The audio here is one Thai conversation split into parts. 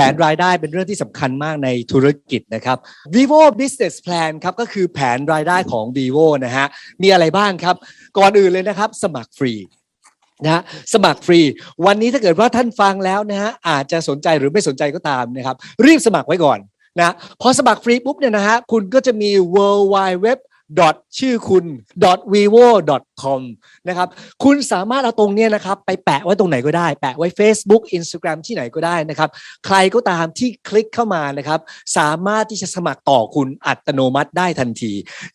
ผนรายได้เป็นเรื่องที่สำคัญมากในธุรกิจนะครับ vivo business plan ครับก็คือแผนรายได้ของ vivo นะฮะ มีอะไรบ้างครับ ก่อนอื่นเลยนะครับ สมัครฟรีนะฮะสมัครฟรี วันนี้ถ้าเกิดว่าท่านฟังแล้วนะฮะอาจจะสนใจหรือไม่สนใจก็ตามนะครับ รีบสมัครไว้ก่อนนะพอสมัครฟรีปุ๊บเนี่ยนะฮะคุณก็จะมี world wide web ชื่อคุณ vivo com นะครับ คุณสามารถเอาตรงเนี้ยนะครับ ไปแปะไว้ตรงไหนก็ได้ แปะไว้ Facebook Instagram ที่ไหนก็ได้นะครับ ใครก็ตามที่คลิกเข้ามานะครับ สามารถที่จะสมัครต่อคุณอัตโนมัติได้ทันที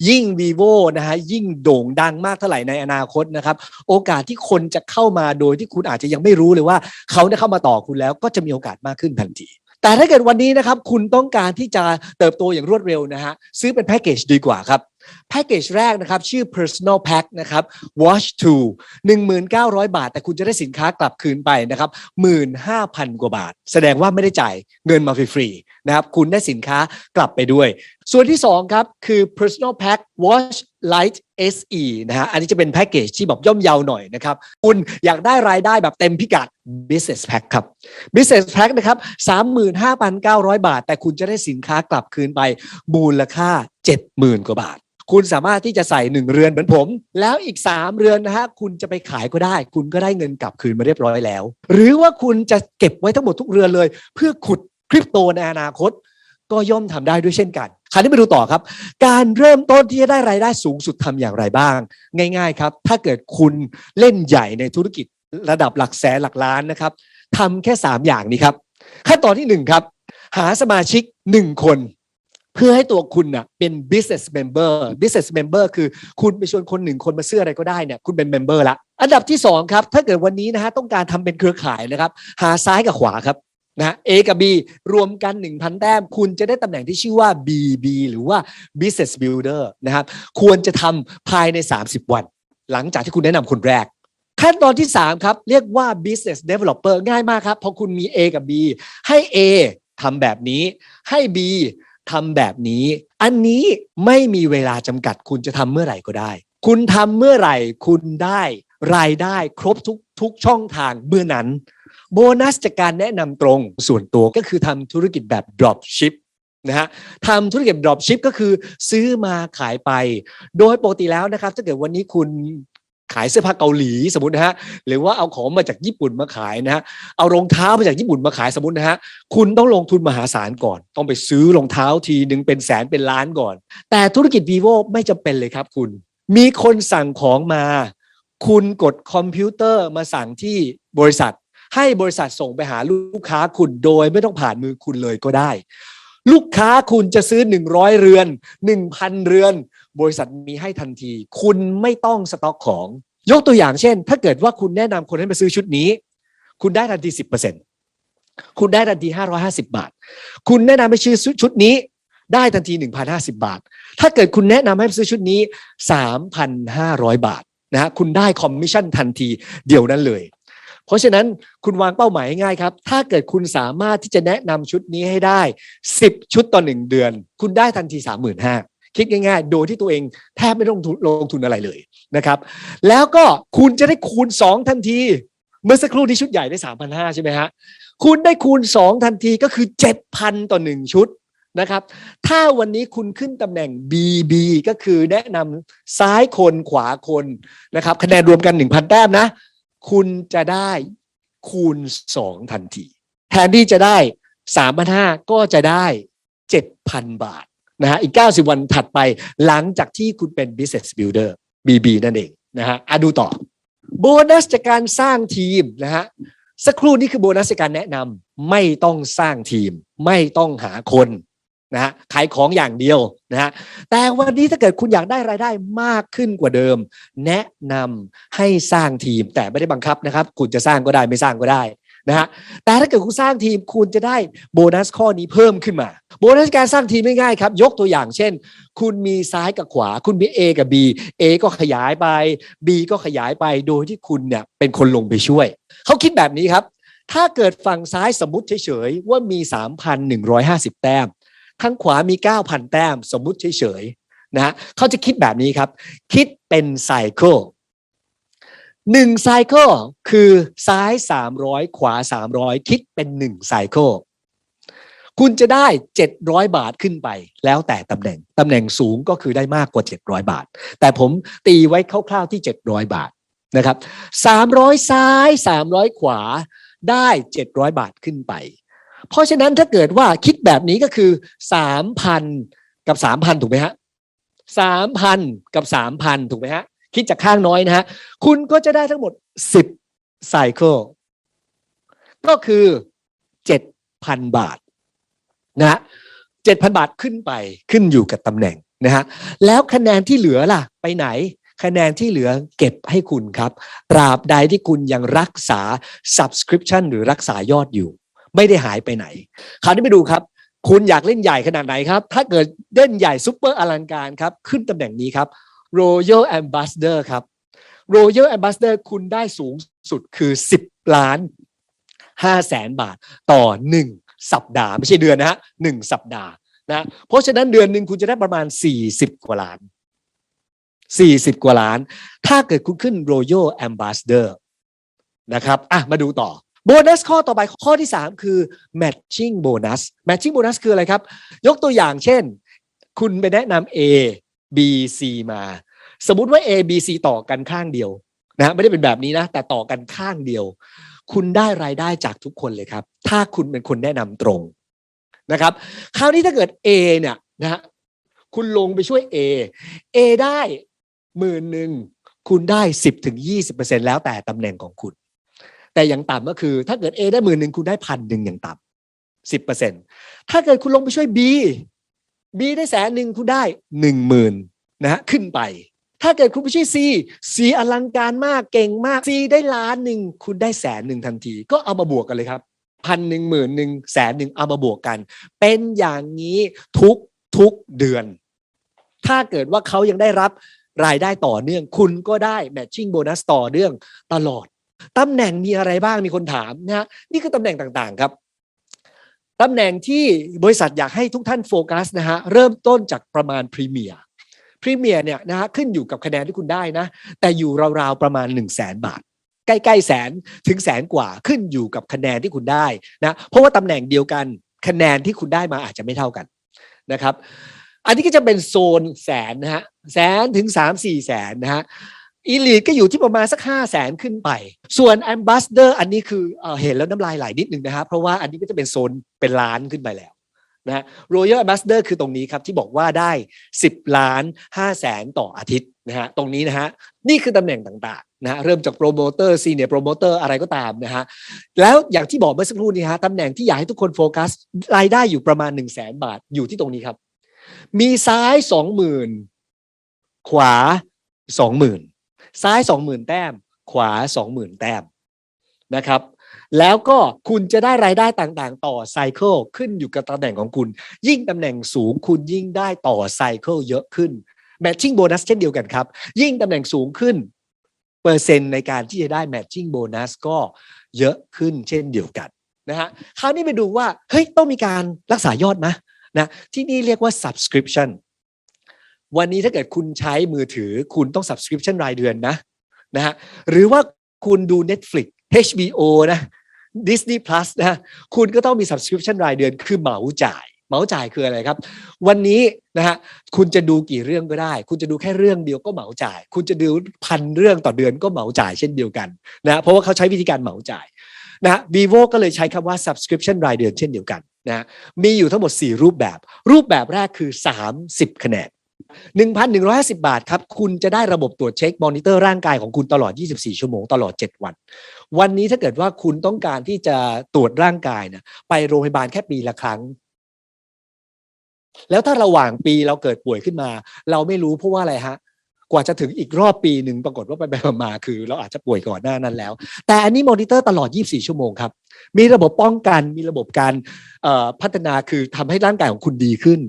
ยิ่ง vivo นะฮะยิ่งโด่งดังมากเท่าไหร่ในอนาคตนะครับ โอกาสที่คนจะเข้ามาโดยที่คุณอาจจะยังไม่รู้เลยว่า เขาได้เข้ามาต่อคุณแล้วก็จะมีโอกาสมากขึ้นทันทีแต่ถ้าเกิดวันนี้นะครับคุณต้องการที่จะเติบโตอย่างรวดเร็วนะฮะซื้อเป็นแพ็กเกจดีกว่าครับ แพ็กเกจแรกนะครับ ชื่อ personal pack นะครับ watch 2 1,900 บาท แต่คุณจะได้สินค้ากลับคืนไปนะครับ 15,000 กว่าบาท แสดงว่าไม่ได้จ่ายเงินมาฟรีๆนะครับ คุณได้สินค้ากลับไปด้วย ส่วนที่ 2 ครับ คือ personal pack watch light SE นะฮะ อันนี้จะเป็นแพ็กเกจที่แบบย่อมเยาวหน่อยนะครับ คุณอยากได้รายได้แบบเต็มพิกัด business pack ครับ business pack นะครับ 35,900 บาท แต่คุณจะได้สินค้ากลับคืนไปมูลค่า 70,000 กว่าบาท คุณสามารถที่จะใส่1เรือนเหมือนผม แล้วอีก 3 เรือนนะฮะคุณจะไปขายก็ได้ คุณก็ได้เงินกลับคืนมาเรียบร้อยแล้ว หรือว่าคุณจะเก็บไว้ทั้งหมดทุกเรือนเลย เพื่อขุดคริปโตในอนาคต ก็ย่อมทำได้ด้วยเช่นกันคราวนี้มาดูต่อครับ การเริ่มต้นที่จะได้รายได้สูงสุดทำอย่างไรบ้าง ง่าย ๆครับ ถ้าเกิดคุณเล่นใหญ่ในธุรกิจระดับหลักแสนหลักล้านนะครับทำแค่ 3 อย่างนี้ครับ ขั้นตอนที่1ครับหาสมาชิก 1 คน เพื่อให้ตัวคุณน่ะเป็น business member business member คือคุณไปชวนคนหนึ่งคนมาซื้ออะไรก็ได้เนี่ยคุณเป็น member ละอันดับที่2ครับถ้าเกิดวันนี้นะฮะต้องการทำเป็นเครือข่ายนะครับ หาซ้ายกับขวาครับนะ A กับ B รวมกัน 1,000 แต้ม คุณจะได้ตำแหน่งที่ชื่อว่า BB หรือว่า business builder นะครับควรจะทำภายใน 30 วัน หลังจากที่คุณแนะนำคนแรก ขั้นตอนที่ 3 ครับ เรียกว่า business developer ง่ายมากครับ พอคุณมี A กับ B ให้ A ทำแบบนี้ให้ B ทำแบบนี้ อันนี้ไม่มีเวลาจำกัดคุณจะทำเมื่อไหร่ก็ได้ คุณทำเมื่อไหร่คุณได้รายได้ครบทุกทุกช่องทางเมื่อนั้น โบนัสจากการแนะนำตรงส่วนตัวก็คือทำธุรกิจแบบ drop ship นะฮะทำธุรกิจ drop ship ก็คือซื้อมาขายไป โดยปกติแล้วนะครับ ถ้าเกิดวันนี้คุณ ขายเสื้อผ้าเกาหลีสมมตินะฮะหรือว่าเอาของมาจากญี่ปุ่นมาขายนะฮะเอารองเท้ามาจากญี่ปุ่นมาขายสมมตินะฮะคุณต้องลงทุนมหาศาลก่อน ต้องไปซื้อรองเท้าทีหนึ่งเป็นแสนเป็นล้านก่อน แต่ธุรกิจ vivo ไม่จำเป็นเลยครับคุณ มีคนสั่งของมา คุณกดคอมพิวเตอร์มาสั่งที่บริษัท ให้บริษัทส่งไปหาลูกค้าคุณโดยไม่ต้องผ่านมือคุณเลยก็ได้ ลูกค้าคุณจะซื้อ 100 เรือน 1,000 เรือน บริษัทมีให้ทันที คุณไม่ต้องสต็อกของ ยกตัวอย่างเช่น ถ้าเกิดว่าคุณแนะนำคนให้มาซื้อชุดนี้ คุณได้ทันที 10%คุณได้ทันที 550 บาท คุณแนะนำให้ซื้อชุดนี้ได้ทันที 1,050 บาท ถ้าเกิดคุณแนะนำให้ซื้อชุดนี้ 3,500 บาทนะฮะคุณได้คอมมิชชั่นทันทีเดียวนั้นเลย เพราะฉะนั้นคุณวางเป้าหมายง่ายครับ ถ้าเกิดคุณสามารถที่จะแนะนำชุดนี้ให้ได้ 10 ชุดต่อหนึ่งเดือน คุณได้ทันที 35,000 คิดง่าย ๆ โดยที่ตัวเองแทบไม่ต้องลงทุนอะไรเลยนะครับ แล้วก็คุณจะได้คูณ 2 ทันที เมื่อสักครู่ที่ชุดใหญ่ได้ 3,500 ใช่ไหมฮะ คุณได้คูณ 2 ทันทีก็คือ 7,000 ต่อ 1 ชุดนะครับ ถ้าวันนี้คุณขึ้นตำแหน่ง BB ก็คือแนะนำซ้ายคนขวาคนนะครับคะแนนรวมกัน 1,000 แต้มนะ คุณจะได้คูณ 2 ทันที แทนที่จะได้ 3,500 ก็จะได้ 7,000 บาท นะฮะอีก 90 วันถัดไปหลังจากที่คุณเป็น business builder BB นั่นเองนะฮะอะดูต่อโบนัสจากการสร้างทีมนะฮะสักครู่นี้คือโบนัสจากการแนะนำไม่ต้องสร้างทีม ไม่ต้องหาคนนะฮะขายของอย่างเดียวนะฮะแต่วันนี้ถ้าเกิดคุณอยากได้รายได้มากขึ้นกว่าเดิม แนะนำให้สร้างทีมแต่ไม่ได้บังคับนะครับ คุณจะสร้างก็ได้ไม่สร้างก็ได้ นะฮะแต่ถ้าเกิดคุณสร้างทีมคุณจะได้โบนัสข้อนี้เพิ่มขึ้นมาโบนัสการสร้างทีมไม่ง่ายครับ ยกตัวอย่างเช่น คุณมีซ้ายกับขวา คุณมี A กับ B A ก็ขยายไป B ก็ขยายไปโดยที่คุณเนี่ยเป็นคนลงไปช่วย เขาคิดแบบนี้ครับ ถ้าเกิดฝั่งซ้ายสมมติเฉยๆว่ามี 3,150 แต้มข้างขวามี 9,000 แต้ม สมมติเฉยๆนะฮะเขาจะคิดแบบนี้ครับ คิดเป็นไซเคิล หนึ่งไซเคิลคือซ้าย 300 ขวา 300 คิดเป็น1ไซเคิลคุณจะได้ 700 บาทขึ้นไป แล้วแต่ตำแหน่ง ตำแหน่งสูงก็คือได้มากกว่า 700 บาท แต่ผมตีไว้คร่าวๆที่ 700 บาทนะครับ300 ซ้าย 300 ขวาได้ 700 บาทขึ้นไป เพราะฉะนั้นถ้าเกิดว่าคิดแบบนี้ก็คือ 3,000 กับ 3,000 ถูกไหมฮะ3,000 กับ 3,000 ถูกไหมฮะ คิดจากข้างน้อยนะฮะ คุณก็จะได้ทั้งหมด 10 ไซเคิล ก็คือ 7,000 บาทนะฮะ7,000บาทขึ้นไปขึ้นอยู่กับตำแหน่งนะฮะ แล้วคะแนนที่เหลือล่ะ ไปไหน คะแนนที่เหลือเก็บให้คุณครับ ตราบใดที่คุณยังรักษา subscription หรือรักษายอดอยู่ ไม่ได้หายไปไหน คราวนี้ไปดูครับ คุณอยากเล่นใหญ่ขนาดไหนครับ ถ้าเกิดเล่นใหญ่ซุปเปอร์อลังการครับ ขึ้นตำแหน่งนี้ครับ Royal Ambassador ครับ Royal Ambassador คุณได้สูงสุดคือ 10 ล้าน5แสนบาทต่อ 1 สัปดาห์ ไม่ใช่เดือนนะฮะหนึ่งสัปดาห์นะเพราะฉะนั้นเดือนหนึ่งคุณจะได้ประมาณ 40 กว่าล้าน 40 กว่าล้าน ถ้าเกิดคุณขึ้น Royal Ambassador นะครับอะมาดูต่อโบนัสข้อต่อไปข้อที่ 3 คือ matching bonus matching bonus คืออะไรครับ ยกตัวอย่างเช่น คุณไปแนะนำ A B C มา สมมติว่า A B C ต่อกันข้างเดียวนะไม่ได้เป็นแบบนี้นะ แต่ต่อกันข้างเดียว คุณได้รายได้จากทุกคนเลยครับ ถ้าคุณเป็นคนแนะนำตรงนะครับ คราวนี้ถ้าเกิด A เนี่ยนะคุณลงไปช่วย A A ได้หมื่นหนึ่งคุณได้ 10ถึง20แล้วแต่ตำแหน่งของคุณ แต่อย่างต่ำก็คือ ถ้าเกิด A ได้หมื่นหนึ่งคุณได้พันหนึ่งอย่างต่ำสิบเปอร์เซ็นถ้าเกิดคุณลงไปช่วย B B ได้แสนหนึ่งคุณได้หนึ่งหมื่นนะฮะขึ้นไป ถ้าเกิดคุณไปช่ C C อลังการมากเก่งมาก C ได้ล้านหนึ่งคุณได้แสนหนึ่งทันที ก็เอามาบวกกันเลยครับพันหนึ่งหมื่นหนึ่งแสนหนึ่งเอามาบวกกัน เป็นอย่างนี้ทุกทุกเดือน ถ้าเกิดว่าเขายังได้รับรายได้ต่อเนื่อง คุณก็ได้ matching bonus ต่อเนื่องตลอดตำแหน่งมีอะไรบ้างมีคนถามนะฮะนี่คือตำแหน่งต่างๆครับ ตำแหน่งที่บริษัทอยากให้ทุกท่านโฟกัสนะฮะเริ่มต้นจากประมาณพรีเมียร์พรีเมียร์เนี่ยนะฮะขึ้นอยู่กับคะแนนที่คุณได้นะ แต่อยู่ราวๆประมาณ 1 0 0 0 0แสนบาท ใกล้ๆแสนถึงแสนกว่าขึ้นอยู่กับคะแนนที่คุณได้นะเพราะว่าตำแหน่งเดียวกันคะแนนที่คุณได้มาอาจจะไม่เท่ากันนะครับ อันนี้ก็จะเป็นโซนแสนนะฮะแสนถึง 3 4 แสนนะฮะ อีลีดก็อยู่ที่ประมาณสัก5 0 0แสนขึ้นไป ส่วนแอมบ s สเดอร์อันนี้คือเอเห็นแล้วน้ำลายไหลนิดนึงนะฮะเพราะว่าอันนี้ก็จะเป็นโซนเป็นล้านขึ้นไปแล้วนะรอยัลแอมบ s สเดอร์คือตรงนี้ครับ ที่บอกว่าได้ 10 ล้าน5แสนต่ออาทิตย์นะฮะตรงนี้นะฮะนี่คือตำแหน่งต่างๆนะฮะเริ่มจากโปรโมเตอร์ซีเนียร์โปรโมเตอร์อะไรก็ตามนะฮะแล้วอย่างที่บอกเมื่อสักครู่นี้ฮะตำแหน่งที่อยากให้ทุกคนโฟกัสรายได้อยู่ประมาณ 1 0 0 0 0แสนบาทอยู่ที่ตรงนี้ครับ มีซ้ายสองหมื่นขวาสองหมื่น ซ้ายสองหมื่นแต้ม ขวาสองหมื่นแต้มนะครับ แล้วก็คุณจะได้รายได้ต่างๆ ต่อไซเคิลขึ้นอยู่กับตำแหน่งของคุณ ยิ่งตำแหน่งสูงคุณยิ่งได้ต่อไซเคิลเยอะขึ้นแมทชิ่งโบนัสเช่นเดียวกันครับ ยิ่งตำแหน่งสูงขึ้น เปอร์เซ็นต์ในการที่จะได้แมทชิ่งโบนัสก็เยอะขึ้นเช่นเดียวกันนะฮะคราวนี้ไปดูว่า เฮ้ย ต้องมีการรักษายอดไหมนะที่นี่เรียกว่า subscription วันนี้ถ้าเกิดคุณใช้มือถือ คุณต้อง subscription รายเดือนนะนะฮะหรือว่าคุณดู Netflix HBO นะ Disney Plus นะคุณก็ต้องมี subscription รายเดือนคือเหมาจ่าย เหมาจ่ายคืออะไรครับ วันนี้นะฮะคุณจะดูกี่เรื่องก็ได้ คุณจะดูแค่เรื่องเดียวก็เหมาจ่าย คุณจะดูพันเรื่องต่อเดือนก็เหมาจ่ายเช่นเดียวกันนะเพราะว่าเขาใช้วิธีการเหมาจ่ายนะ vivo ก็เลยใช้คำว่า subscription รายเดือนเช่นเดียวกันนะมีอยู่ทั้งหมด 4 รูปแบบ รูปแบบแรกคือ 30 คะแนน 1,150 บาทครับ คุณจะได้ระบบตรวจเช็คมอนิเตอร์ร่างกายของคุณตลอด 24 ชั่วโมงตลอด 7 วัน วันนี้ถ้าเกิดว่าคุณต้องการที่จะตรวจร่างกายนะไปโรงพยาบาลแค่ปีละครั้ง แล้วถ้าระหว่างปีเราเกิดป่วยขึ้นมา เราไม่รู้เพราะว่าอะไรฮะกว่าจะถึงอีกรอบปีหนึ่งปรากฏว่าไปไปมาคือ เราอาจจะป่วยก่อนหน้านั้นแล้ว แต่อันนี้มอนิเตอร์ตลอด 24 ชั่วโมงครับ มีระบบป้องกันมีระบบการพัฒนาคือทำให้ร่างกายของคุณดีขึ้น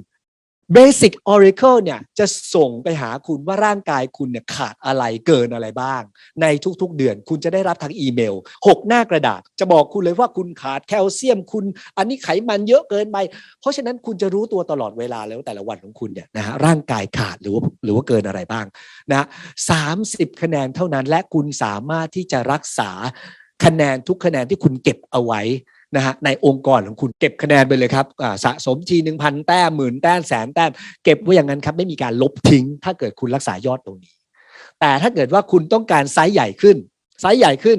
Basic Oracle เนี่ยจะส่งไปหาคุณว่าร่างกายคุณเนี่ยขาดอะไรเกินอะไรบ้าง ในทุกๆเดือน คุณจะได้รับทางอีเมล 6 หน้ากระดาษ จะบอกคุณเลยว่าคุณขาดแคลเซียมคุณ อันนี้ไขมันเยอะเกินไป เพราะฉะนั้นคุณจะรู้ตัวตลอดเวลาแล้วแต่ละวันของคุณเนี่ยนะฮะร่างกายขาดหรือว่าหรือว่าเกินอะไรบ้างนะสามสิบคะแนนเท่านั้นและคุณสามารถที่จะรักษาคะแนนทุกคะแนนที่คุณเก็บเอาไว้ นะฮะในองค์กรของคุณเก็บคะแนนไปเลยครับสะสมทีหนึ่งพันแต้มหมื่นแต้มแสนแต้มเก็บไว้อย่างนั้นครับไม่มีการลบทิ้ง ถ้าเกิดคุณรักษายอดตรงนี้ แต่ถ้าเกิดว่าคุณต้องการไซส์ใหญ่ขึ้น ไซส์ใหญ่ขึ้น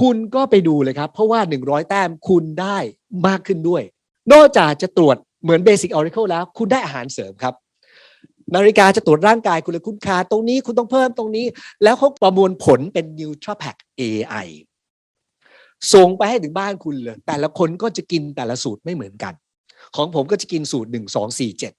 คุณก็ไปดูเลยครับ เพราะว่า 100 แต้มคุณได้มากขึ้นด้วย นอกจากจะตรวจเหมือน Basic Oracle แล้ว คุณได้อาหารเสริมครับนาฬิกาจะตรวจร่างกายคุณเลยคุณขาตรงนี้คุณต้องเพิ่มตรงนี้ แล้วเขาประมวลผลเป็น NeutraPack AI ส่งไปให้ถึงบ้านคุณเลย แต่ละคนก็จะกินแต่ละสูตรไม่เหมือนกัน ของผมก็จะกินสูตรหนึ่งสองสี่เจ็ด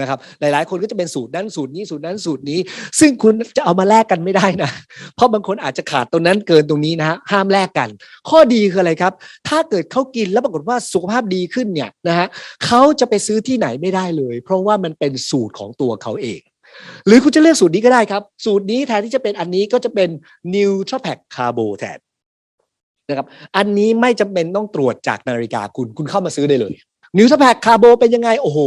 นะครับหลายๆ คนก็จะเป็นสูตรนั้นสูตรนี้สูตรนั้นสูตรนี้ ซึ่งคุณจะเอามาแลกกันไม่ได้นะ เพราะบางคนอาจจะขาดตรงนั้นเกินตรงนี้นะฮะห้ามแลกกัน ข้อดีคืออะไรครับ ถ้าเกิดเขากินแล้วปรากฏว่าสุขภาพดีขึ้นเนี่ยนะฮะเขาจะไปซื้อที่ไหนไม่ได้เลย เพราะว่ามันเป็นสูตรของตัวเขาเอง หรือคุณจะเลือกสูตรนี้ก็ได้ครับ สูตรนี้แทนที่จะเป็นอันนี้ก็จะเป็น NeutraPack Carbo แทน นะครับอันนี้ไม่จำเป็นต้องตรวจจากนาฬิกาคุณคุณเข้ามาซื้อได้เลยนิวสแพคคาร์โบเป็นยังไง โอ้โห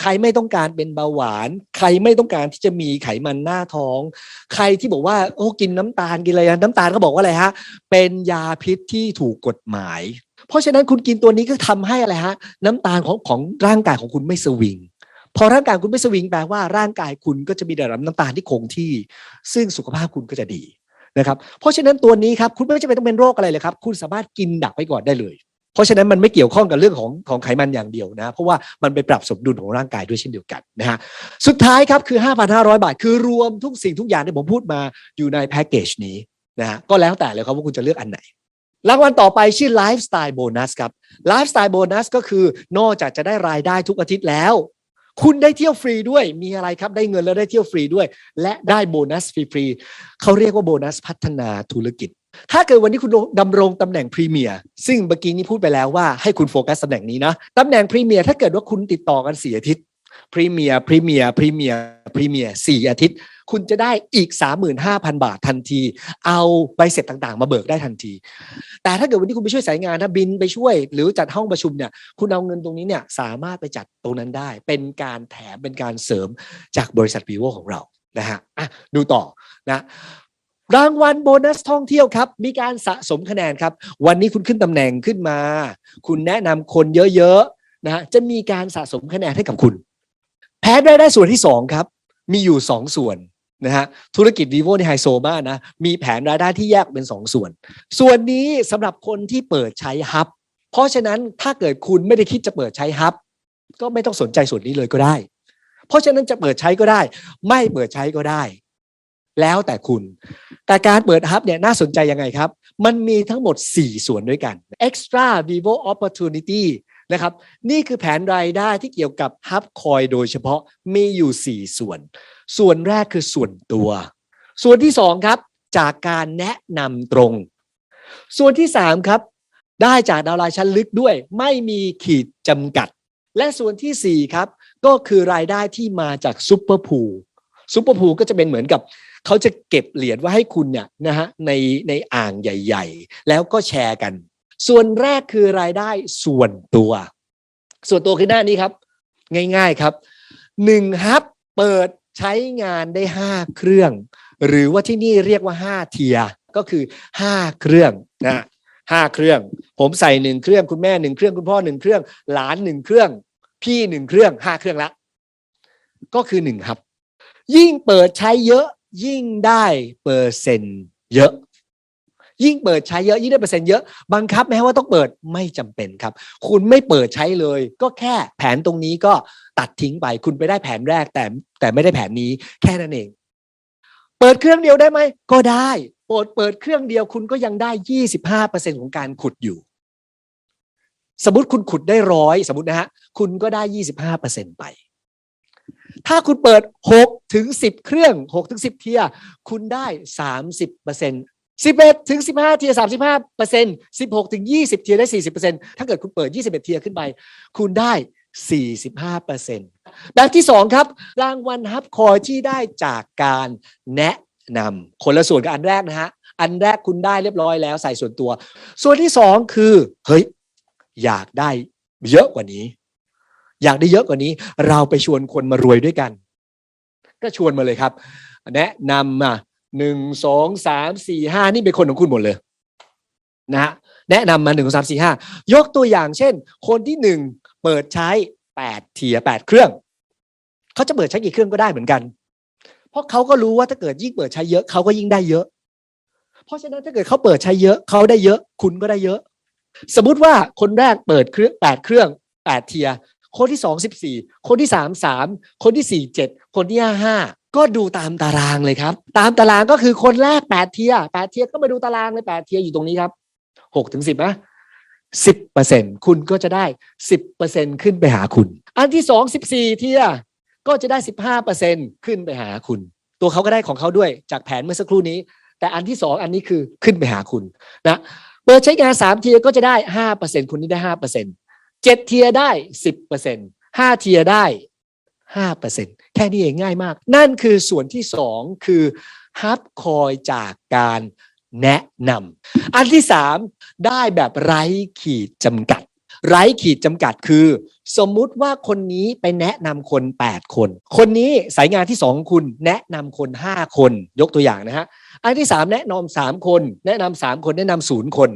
ใครไม่ต้องการเป็นเบาหวาน ใครไม่ต้องการที่จะมีไขมันหน้าท้อง ใครที่บอกว่า โอ้กินน้ำตาลกินอะไรนะน้ำตาลก็บอกว่าอะไรฮะ เป็นยาพิษที่ถูกกฎหมาย เพราะฉะนั้นคุณกินตัวนี้ก็ทำให้อะไรฮะ น้ำตาลของของร่างกายของคุณไม่สวิง พอร่างกายคุณไม่สวิงแปลว่าร่างกายคุณก็จะมีระดับน้ำตาลที่คงที่ ซึ่งสุขภาพคุณก็จะดี นะครับเพราะฉะนั้นตัวนี้ครับคุณไม่จำเป็นต้องเป็นโรคอะไรเลยครับ คุณสามารถกินดักไปก่อนได้เลย เพราะฉะนั้นมันไม่เกี่ยวข้องกับเรื่องของของไขมันอย่างเดียวนะ เพราะว่ามันไปปรับสมดุลของร่างกายด้วยเช่นเดียวกันนะฮะสุดท้ายครับคือ 5,500 บาท คือรวมทุกสิ่งทุกอย่างที่ผมพูดมาอยู่ในแพ็กเกจนี้นะฮะก็แล้วแต่เลยครับว่าคุณจะเลือกอันไหนรางวัลต่อไปชื่อไลฟ์สไตล์โบนัสครับไลฟ์สไตล์โบนัสก็คือนอกจากจะได้รายได้ทุกอาทิตย์แล้ว คุณได้เที่ยวฟรีด้วย มีอะไรครับ ได้เงินแล้วได้เที่ยวฟรีด้วย และได้โบนัสฟรีๆเขาเรียกว่าโบนัสพัฒนาธุรกิจ ถ้าเกิดวันนี้คุณดำรงตำแหน่งพรีเมียร์ ซึ่งเมื่อกี้นี้พูดไปแล้วว่าให้คุณโฟกัสตำแหน่งนี้นะ ตำแหน่งพรีเมียร์ถ้าเกิดว่าคุณติดต่อกันสี่อาทิตย์ พรีเมียร์ พรีเมียร์ พรีเมียร์ พรีเมียร์สี่อาทิตย์ คุณจะได้อีก 35,000 บาททันที เอาใบเสร็จต่างๆ มาเบิกได้ทันที แต่ถ้าเกิดวันนี้คุณไปช่วยสายงานนะบินไปช่วย หรือจัดห้องประชุมเนี่ยคุณเอาเงินตรงนี้เนี่ยสามารถไปจัดตรงนั้นได้ เป็นการแถมเป็นการเสริมจากบริษัท vivo ของเรานะฮะอะดูต่อนะรางวัลโบนัสท่องเที่ยวครับ มีการสะสมคะแนนครับ วันนี้คุณขึ้นตำแหน่งขึ้นมา คุณแนะนำคนเยอะๆนะฮะจะมีการสะสมคะแนนให้กับคุณ แพ้ได้ได้ส่วนที่สองครับ มีอยู่สองส่วน นะฮะธุรกิจ vivo ในไฮโซมากนะมีแผนรายได้ที่แยกเป็นสองส่วน ส่วนนี้สำหรับคนที่เปิดใช้ฮับ เพราะฉะนั้นถ้าเกิดคุณไม่ได้คิดจะเปิดใช้ฮับ ก็ไม่ต้องสนใจส่วนนี้เลยก็ได้ เพราะฉะนั้นจะเปิดใช้ก็ได้ ไม่เปิดใช้ก็ได้ แล้วแต่คุณ แต่การเปิดฮับเนี่ยน่าสนใจยังไงครับ มันมีทั้งหมด 4 ส่วนด้วยกัน extra vivo opportunity นะครับนี่คือแผนรายได้ที่เกี่ยวกับฮับคอยโดยเฉพาะมีอยู่ 4 ส่วน ส่วนแรกคือส่วนตัว ส่วนที่2ครับ จากการแนะนำตรง ส่วนที่3ครับ ได้จากดาวไลชั้นลึกด้วย ไม่มีขีดจำกัด และส่วนที่สี่ครับ ก็คือรายได้ที่มาจากซุปเปอร์พูลซุปเปอร์พูลก็จะเป็นเหมือนกับเขาจะเก็บเหรียญไว้ให้คุณเนี่ยนะฮะในในอ่างใหญ่ ๆ แล้วก็แชร์กัน ส่วนแรกคือรายได้ส่วนตัว ส่วนตัวคือหน้านี้ครับ ง่าย ๆครับหนึ่งฮับเปิด ใช้งานได้ 5 เครื่อง หรือว่าที่นี่เรียกว่า 5 เทียก็คือ 5 เครื่องนะห้าเครื่อง ผมใส่หนึ่งเครื่องคุณแม่หนึ่งเครื่องคุณพ่อหนึ่งเครื่อง หลานหนึ่งเครื่อง พี่หนึ่งเครื่องห้าเครื่องละ ก็คือหนึ่งครับ ยิ่งเปิดใช้เยอะยิ่งได้เปอร์เซ็นต์เยอะ ยิ่งเปิดใช้เยอะยิ่งได้เปอร์เซ็นต์เยอะบังคับไหมว่าต้องเปิดไม่จำเป็นครับ คุณไม่เปิดใช้เลย ก็แค่แผนตรงนี้ก็ตัดทิ้งไป คุณไปได้แผนแรกแต่แต่ไม่ได้แผนนี้แค่นั้นเอง เปิดเครื่องเดียวได้ไหมก็ได้เปิดเปิดเครื่องเดียวคุณก็ยังได้ยี่สิบห้าเปอร์เซ็นของการขุดอยู่ สมมติคุณขุดได้ร้อยสมมตินะฮะคุณก็ได้ยี่สิบห้าเปอร์เซ็นไปถ้าคุณเปิดหกถึงสิบเครื่องหกถึงสิบเทียร์คุณได้สามสิบเปอ สิบเอ็ดถึงสิบห้าเทียร์สามสิบห้าเปอร์เซ็นสิบหกถึงยี่สิบเทียร์ได้สี่สิบเปอร์เซ็นต์ถ้าเกิดคุณเปิดยี่สิบเอ็ดเทียร์ขึ้นไป คุณได้สี่สิบห้าเปอร์เซ็นต์แบบที่สองครับ รางวัลฮับคอยที่ได้จากการแนะนำคนละส่วนกับอันแรกนะฮะ อันแรกคุณได้เรียบร้อยแล้วใส่ส่วนตัว ส่วนที่สองคือ เฮ้ย อยากได้เยอะกว่านี้ อยากได้เยอะกว่านี้ เราไปชวนคนมารวยด้วยกัน ก็ชวนมาเลยครับ แนะนำมา หนึ่งสองสามสี่ห้านี่เป็นคนของคุณหมดเลยนะฮะแนะนำมาหนึ่งสามสี่ห้ายกตัวอย่างเช่น คนที่หนึ่งเปิดใช้แปดเทียแปดเครื่อง เขาจะเปิดใช้กี่เครื่องก็ได้เหมือนกัน เพราะเขาก็รู้ว่าถ้าเกิดยิ่งเปิดใช้เยอะเขาก็ยิ่งได้เยอะ เพราะฉะนั้นถ้าเกิดเขาเปิดใช้เยอะเขาได้เยอะ คุณก็ได้เยอะ สมมุติว่าคนแรกเปิดเครื่องแปดเครื่องแปดเทีย คนที่สองสิบสี่คนที่สามสามคนที่สี่เจ็ดคนที่ห้าห้า ก็ดูตามตารางเลยครับ ตามตารางก็คือคนแรกแปดเทียแปดเทียก็มาดูตารางเลยแปดเทียอยู่ตรงนี้ครับหกถึงสิบนะสิบเปอร์เซ็นคุณก็จะได้สิบเปอร์เซ็นขึ้นไปหาคุณ อันที่สองสิบสี่เทียก็จะได้สิบห้าเปอร์เซ็นขึ้นไปหาคุณ ตัวเขาก็ได้ของเขาด้วยจากแผนเมื่อสักครู่นี้ แต่อันที่สองอันนี้คือขึ้นไปหาคุณนะเปิดใช้งานสามเทียก็จะได้ห้าเปอร์เซ็นคุณนี่ได้ห้าเปอร์เซ็นเจ็ดเทียได้สิบเปอร์เซ็นห้าเทียได้ห้าเปอร์เซ็นต แค่นี้เองง่ายมาก นั่นคือส่วนที่สองคือฮับคอยจากการแนะนำอันที่สามได้แบบไร้ขีดจำกัด ไร้ขีดจำกัดคือ สมมุติว่าคนนี้ไปแนะนำคน 8 คน คนนี้สายงานที่สองคุณแนะนำคน 5 คน ยกตัวอย่างนะฮะอันที่สามแนะนำสามคน แนะนำสามคนแนะนำศูนย์คน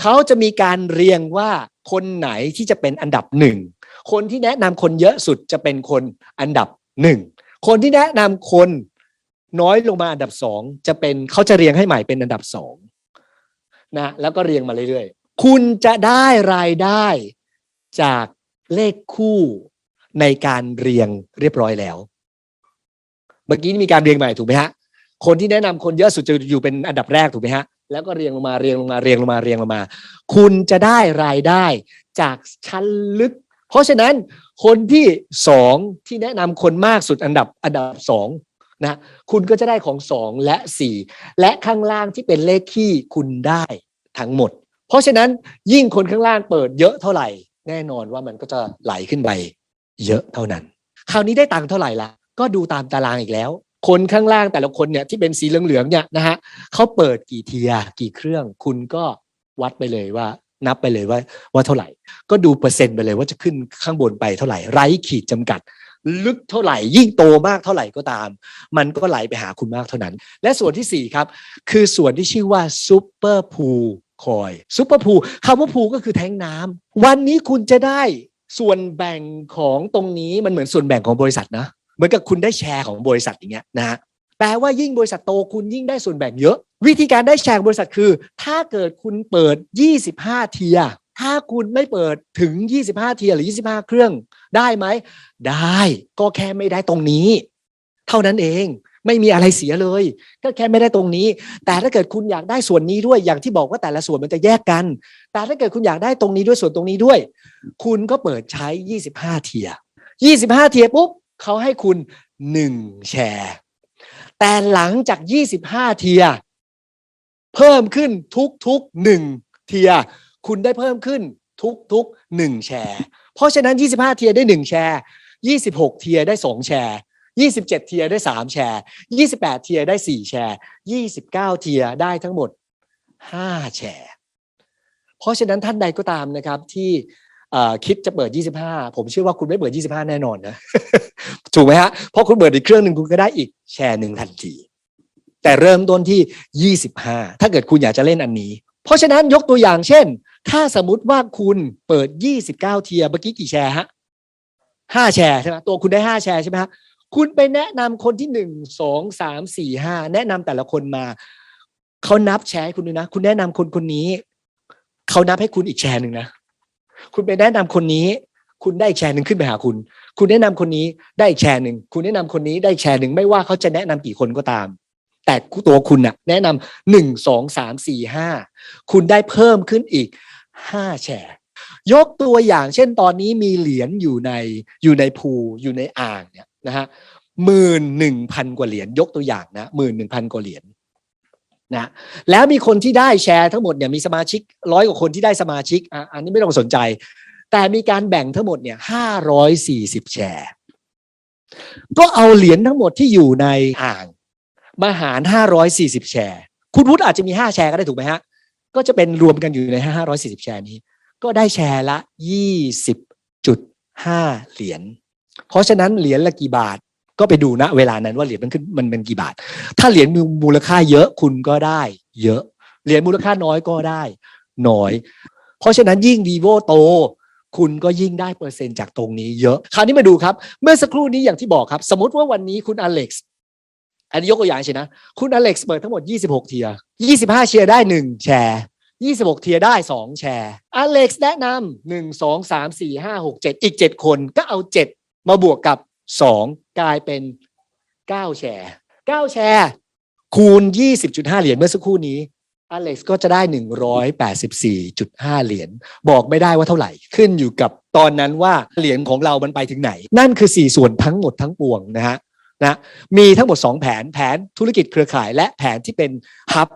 เขาจะมีการเรียงว่าคนไหนที่จะเป็นอันดับหนึ่งคนที่แนะนำคนเยอะสุดจะเป็นคนอันดับ หนึ่งคนที่แนะนำคนน้อยลงมาอันดับสองจะเป็นเขาจะเรียงให้ใหม่เป็นอันดับสองนะแล้วก็เรียงมาเรื่อยๆ คุณจะได้รายได้จากเลขคู่ในการเรียงเรียบร้อยแล้ว เมื่อกี้มีการเรียงใหม่ถูกไหมฮะคนที่แนะนำคนเยอะสุดจะอยู่เป็นอันดับแรกถูกไหมฮะแล้วก็เรียงลงมาเรียงลงมาเรียงลงมาเรียงลงมา คุณจะได้รายได้จากชั้นลึก เพราะฉะนั้น คนที่สองที่แนะนำคนมากสุดอันดับอันดับสองนะคุณก็จะได้ของสองและสี่และข้างล่างที่เป็นเลขคี่คุณได้ทั้งหมด เพราะฉะนั้นยิ่งคนข้างล่างเปิดเยอะเท่าไหร่ แน่นอนว่ามันก็จะไหลขึ้นไปเยอะเท่านั้น คราวนี้ได้ตังค์เท่าไหร่ละก็ดูตามตารางอีกแล้ว คนข้างล่างแต่ละคนเนี่ยที่เป็นสีเหลืองๆเนี่ยนะฮะเขาเปิดกี่เทียกี่เครื่อง คุณก็วัดไปเลยว่า นับไปเลยว่าว่าเท่าไหร่ ก็ดูเปอร์เซ็นต์ไปเลยว่าจะขึ้นข้างบนไปเท่าไหร่ไร้ขีดจำกัด ลึกเท่าไหร่ ยิ่งโตมากเท่าไหร่ก็ตาม มันก็ไหลไปหาคุณมากเท่านั้น และส่วนที่สี่ครับ คือส่วนที่ชื่อว่าซูเปอร์พูลคอยซูเปอร์พูลคำว่าพูลก็คือแทงน้ำวันนี้คุณจะได้ส่วนแบ่งของตรงนี้มันเหมือนส่วนแบ่งของบริษัทนะ เหมือนกับคุณได้แชร์ของบริษัทอย่างเงี้ยนะฮะ แปลว่ายิ่งบริษัทโตคุณยิ่งได้ส่วนแบ่งเยอะ วิธีการได้แชร์บริษัทคือ ถ้าเกิดคุณเปิด 25 เทีย ถ้าคุณไม่เปิดถึง 25 เทียหรือ 25 เครื่องได้ไหม ได้ก็แค่ไม่ได้ตรงนี้ เท่านั้นเองไม่มีอะไรเสียเลย ก็แค่ไม่ได้ตรงนี้ แต่ถ้าเกิดคุณอยากได้ส่วนนี้ด้วยอย่างที่บอกว่าแต่ละส่วนมันจะแยกกัน แต่ถ้าเกิดคุณอยากได้ตรงนี้ด้วยส่วนตรงนี้ด้วย คุณก็เปิดใช้ 25 เทีย 25 เทียปุ๊บเขาให้คุณ 1 แชร์ แต่หลังจาก 25 เทีย เพิ่มขึ้นทุกๆ 1 เทีย คุณได้เพิ่มขึ้นทุกๆ 1 แชร์ เพราะฉะนั้น 25 เทียได้ 1 แชร์ 26 เทียได้ 2 แชร์27 เทียได้ 3 แชร์ 28 เทียได้ 4 แชร์ 29 เทียได้ทั้งหมด 5 แชร์ เพราะฉะนั้นท่านใดก็ตามนะครับที่คิดจะเปิด 25 ผมเชื่อว่าคุณไม่เปิด 25 แน่นอนนะ ถูกไหมฮะเพราะคุณเปิดอีกเครื่องหนึ่งคุณก็ได้อีกแชร์หนึ่งทันที แต่เริ่มต้นที่ 25 ถ้าเกิดคุณอยากจะเล่นอันนี้ เพราะฉะนั้นยกตัวอย่างเช่น ถ้าสมมติว่าคุณเปิด 29 เทียเมื่อกี้กี่แชร์ฮะ5แชร์ใช่ไหมตัวคุณได้5แชร์ใช่ไหมฮะคุณไปแนะนำคนที่หนึ่งสองสามสี่ห้าแนะนำแต่ละคนมาเขานับแชร์ให้คุณด้วยนะ คุณแนะนำคนคนนี้เขานับให้คุณอีกแชร์หนึ่งนะ คุณไปแนะนำคนนี้ คุณได้อีกแชร์หนึ่งขึ้นไปหาคุณ คุณแนะนำคนนี้ได้แชร์หนึ่งคุณแนะนำคนนี้ได้แชร์หนึ่งไม่ว่าเขาจะแนะนำกี่คนก็ตาม แต่ตัวคุณน่ะ แนะนำหนึ่งสองสามสี่ห้าคุณได้เพิ่มขึ้นอีกห้าแชร์ ยกตัวอย่างเช่นตอนนี้มีเหรียญอยู่ในอยู่ในภูอยู่ในอ่างเนี่ยนะฮะหมื่นหนึ่งพันกว่าเหรียญยกตัวอย่างนะหมื่นหนึ่งพันกว่าเหรียญนะแล้วมีคนที่ได้แชร์ทั้งหมดเนี่ยมีสมาชิกร้อยกว่าคนที่ได้สมาชิกอะอันนี้ไม่ต้องสนใจ แต่มีการแบ่งทั้งหมดเนี่ยห้าร้อยสี่สิบแชร์ ก็เอาเหรียญทั้งหมดที่อยู่ในอ่าง มาหารห้าร้อยสี่สิบแชร์ คุณวุฒิอาจจะมีห้าแชร์ก็ได้ถูกไหมฮะ ก็จะเป็นรวมกันอยู่ในห้าร้อยสี่สิบแชร์นี้ ก็ได้แชร์ละยี่สิบจุดห้าเหรียญ เพราะฉะนั้นเหรียญละกี่บาทก็ไปดูนะเวลานั้นว่าเหรียญมันขึ้นมันเป็นกี่บาท ถ้าเหรียญมีมูลค่าเยอะคุณก็ได้ เยอะ เหรียญมูลค่าน้อยก็ได้ น้อย เพราะฉะนั้นยิ่ง vivo โต คุณก็ยิ่งได้เปอร์เซ็นต์จากตรงนี้เยอะ คราวนี้มาดูครับ เมื่อสักครู่นี้อย่างที่บอกครับ สมมติว่าวันนี้คุณอเล็กซ์อันนี้ยกตัวอย่างเฉยนะ คุณอเล็กซ์เปิดทั้งหมด 26 เทียร์25 เชียร์ได้ 1 แชร์ 26 เทียร์ได้ 2 แชร์อเล็กซ์แนะนำ1 2 3 4 5 6 7 อีก 7 คนก็เอา 7 มาบวกกับ 2 กลายเป็น 9 แชร์ 9 แชร์ คูณ 20.5 เหรียญเมื่อสักครู่นี้ อเล็กซ์ก็จะได้ 184.5 เหรียญบอกไม่ได้ว่าเท่าไหร่ ขึ้นอยู่กับตอนนั้นว่าเหรียญของเรามันไปถึงไหน นั่นคือ 4 ส่วนทั้งหมดทั้งปวงนะฮะนะมีทั้งหมด 2 แผนแผนธุรกิจเครือข่าย และแผนที่เป็นฮับ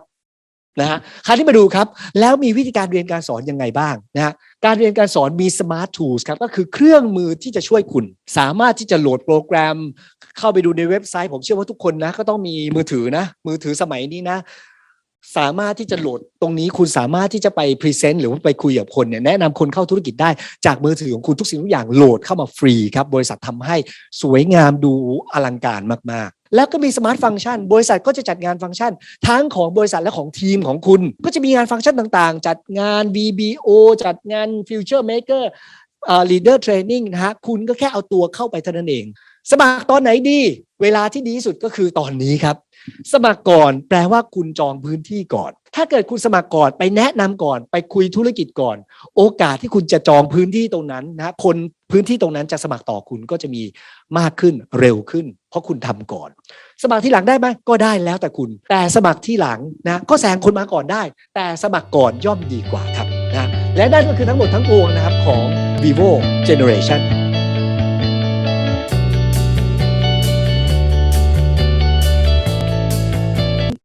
นะฮะคราวที่มาดูครับ แล้วมีวิธีการเรียนการสอนยังไงบ้างนะฮะการเรียนการสอนมี smart tools ครับก็คือเครื่องมือที่จะช่วยคุณ สามารถที่จะโหลดโปรแกรม เข้าไปดูในเว็บไซต์ ผมเชื่อว่าทุกคนนะ ก็ต้องมีมือถือนะ มือถือสมัยนี้นะ สามารถที่จะโหลดตรงนี้คุณสามารถที่จะไปพรีเซนต์หรือว่าไปคุยกับคนเนี่ยแนะนำคนเข้าธุรกิจได้จากมือถือของคุณทุกสิ่งทุกอย่างโหลดเข้ามาฟรีครับ บริษัททำให้สวยงามดูอลังการมาก ๆ แล้วก็มีสมาร์ทฟังก์ชัน บริษัทก็จะจัดงานฟังก์ชัน ทั้งของบริษัทและของทีมของคุณ ก็จะมีงานฟังก์ชันต่างๆ จัดงาน VBO จัดงาน Future Maker เอ่อ leader training นะฮะคุณก็แค่เอาตัวเข้าไปเท่านั้นเอง สมัครตอนไหนดี เวลาที่ดีที่สุดก็คือตอนนี้ครับ สมัครก่อนแปลว่าคุณจองพื้นที่ก่อน ถ้าเกิดคุณสมัครก่อนไปแนะนำก่อน ไปคุยธุรกิจก่อน โอกาสที่คุณจะจองพื้นที่ตรงนั้นนะคนพื้นที่ตรงนั้นจะสมัครต่อคุณก็จะมีมากขึ้นเร็วขึ้น เพราะคุณทำก่อน สมัครที่หลังได้ไหมก็ได้แล้วแต่คุณ แต่สมัครที่หลังนะก็แซงคนมาก่อนได้ แต่สมัครก่อนย่อมดีกว่าครับนะและนั่นก็คือทั้งหมดทั้งปวงนะครับของ vivo generation